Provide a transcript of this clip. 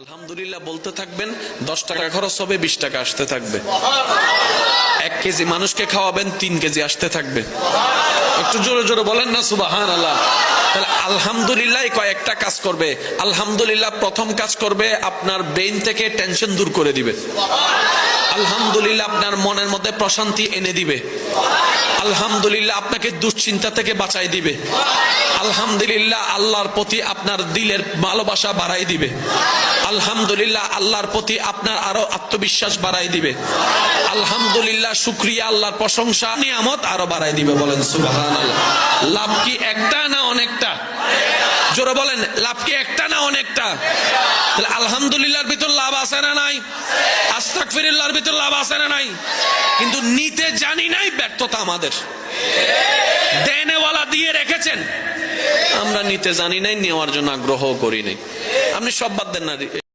আলহামদুলিল্লাহ বলতে থাকবেন, দশ টাকা খরচ হবে, বিশ টাকা আসতে থাকবে। এক কেজি মানুষকে খাওয়াবেন, তিন কেজি আসতে থাকবে। একটু জোরে জোরে বলেন না সুবাহান আল্লাহ তাহলে আলহামদুলিল্লাহ কয়েকটা কাজ করবে। আলহামদুলিল্লাহ প্রথম কাজ করবে, আপনার ব্রেন থেকে টেনশন দূর করে দিবে। আলহামদুলিল্লাহ আপনার মনের মধ্যে প্রশান্তি এনে দিবে। আলহামদুলিল্লাহ আপনাকে দুশ্চিন্তা থেকে বাঁচাই দিবে। আলহামদুলিল্লাহ আল্লাহর প্রতি আপনার দিলের ভালোবাসা বাড়াই দিবে। আলহামদুলিল্লাহ আল্লাহর প্রতি আপনার আরও আত্মবিশ্বাস বাড়াই দিবে। আলহামদুলিল্লাহ শুক্রিয়া, আল্লাহর প্রশংসা, নিয়ামত আরও বাড়াই দিবে বলেন লাভ কি একটা না অনেকটা? জোরে বলেন, লাভ কি একটা না অনেকটা? আলহামদুলিল্লাহর ভিতর লাভ আছে না নাই? আস্তাগফিরুল্লাহর ভিতর লাভ আছে না নাই? কিন্তু নিতে জানি নাই ব্যর্থতা আমাদের। দেনেওয়ালা দিয়ে রেখেছেন। আমরা নিতে জানি নাই, নেওয়ার জন্য আগ্রহ করি নাই। আপনি সব বাদ দেন না।